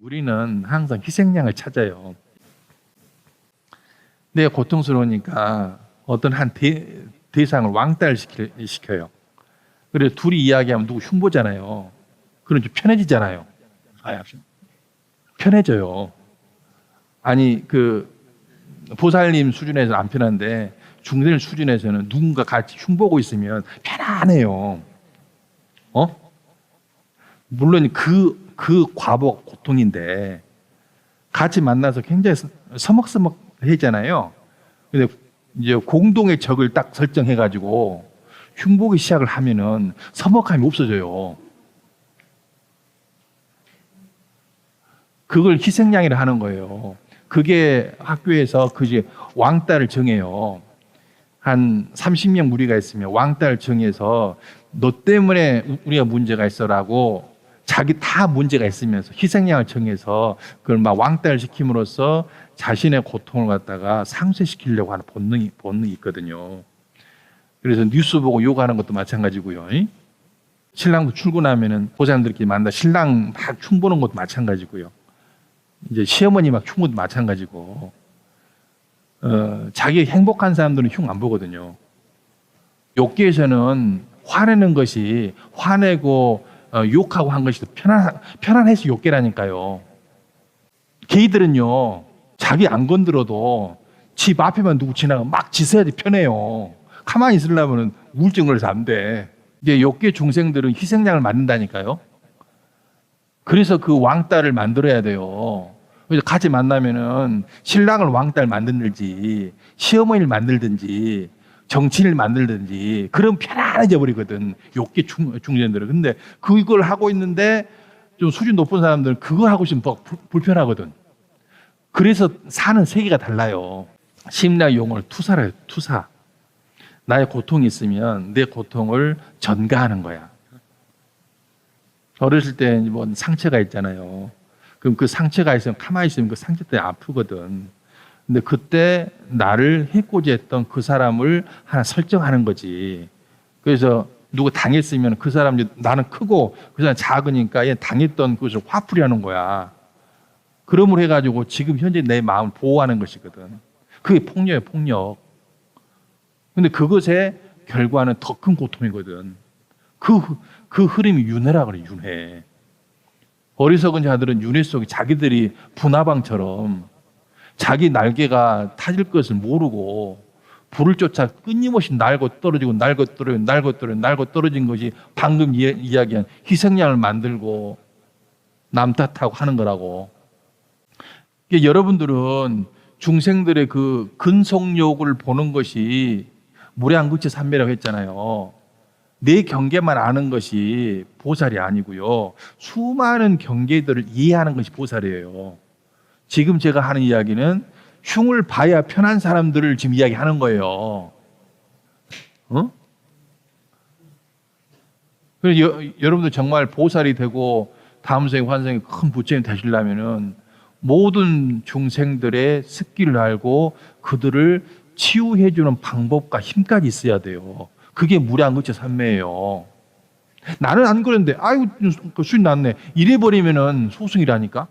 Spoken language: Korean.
우리는 항상 희생양을 찾아요. 내가 고통스러우니까 어떤 한 대, 대상을 왕따를 시켜요. 그래서 둘이 이야기하면 누구 흉보잖아요. 그럼 좀 편해지잖아요. 아, 편해져요. 아니 그 보살님 수준에서 안 편한데 중들 수준에서는 누군가 같이 흉보고 있으면 편안해요. 어? 물론 그, 그 과보 고통인데 같이 만나서 굉장히 서- 서먹서먹해잖아요. 근데 이제 공동의 적을 딱 설정해 가지고 흉보기 시작을 하면은 서먹함이 없어져요. 그걸 희생양이라 하는 거예요. 그게 학교에서 그 이제 왕따를 정해요. 한 30명 무리가 있으면 왕따를 정해서 너 때문에 우- 우리가 문제가 있어라고 자기 다 문제가 있으면서 희생양을 정해서 그걸 막 왕따를 시킴으로써 자신의 고통을 갖다가 상쇄시키려고 하는 본능이 본능이 있거든요. 그래서 뉴스 보고 욕하는 것도 마찬가지고요. 이? 신랑도 출근하면은 보사님들끼리 만나 신랑 막 흉보는 것도 마찬가지고요. 이제 시어머니 막 흉보도 마찬가지고 어, 자기 행복한 사람들은 흉 안 보거든요. 욕계에서는 화내는 것이 화내고 어, 욕하고 한 것이 더 편안 편안해서 욕계라니까요. 게이들은요 자기 안 건드려도 집 앞에만 누구 지나가면 막 짖어야지 편해요. 가만히 있으려면 우울증 걸려서 안 돼. 이제 욕계 중생들은 희생양을 만든다니까요. 그래서 그 왕따를 만들어야 돼요. 같이 만나면은 신랑을 왕따를 만들든지 시어머니를 만들든지 정치인을 만들든지 그럼 편안해져 버리거든. 중, 중년들은. 근데 그걸 하고 있는데 좀 수준 높은 사람들은 그거 하고 있으면 더 불- 불편하거든. 그래서 사는 세계가 달라요. 심리학 용어를 투사래요. 투사. 나의 고통이 있으면 내 고통을 전가하는 거야. 어렸을 때 뭐 상처가 있잖아요. 그럼 그 상처가 있으면 가만히 있으면 그 상처 때문에 아프거든. 근데 그때 나를 해코지했던 그 사람을 하나 설정하는 거지. 그래서 누가 당했으면 그 사람 이제 나는 크고 그 사람 작으니까 얘 당했던 그것을 화풀이하는 거야. 그러므로 해가지고 지금 현재 내 마음을 보호하는 것이거든. 그게 폭력이에요, 폭력. 근데 그것의 결과는 더 큰 고통이거든. 그, 그 흐름이 윤회라 그래, 윤회. 어리석은 자들은 윤회 속에 자기들이 분화방처럼 자기 날개가 타질 것을 모르고 불을 쫓아 끊임없이 날고 떨어지고 날고 떨어지고 날고 떨어지고 날고 떨어진 것이 방금 이- 이야기한 희생양을 만들고 남 탓하고 하는 거라고. 이게 여러분들은 중생들의 그 근속욕을 보는 것이 무량극치 삼매라고 했잖아요. 내 경계만 아는 것이 보살이 아니고요. 수많은 경계들을 이해하는 것이 보살이에요. 지금 제가 하는 이야기는 흉을 봐야 편한 사람들을 지금 이야기하는 거예요. 어? 그래서 여, 여러분들 정말 보살이 되고 다음 생에 환생에 큰 부처님 되시려면은 모든 중생들의 습기를 알고 그들을 치유해 주는 방법과 힘까지 있어야 돼요. 그게 무량극체 삼매예요. 나는 안 그랬는데 아이고 그 수인 났네. 이래 버리면은 소승이라니까.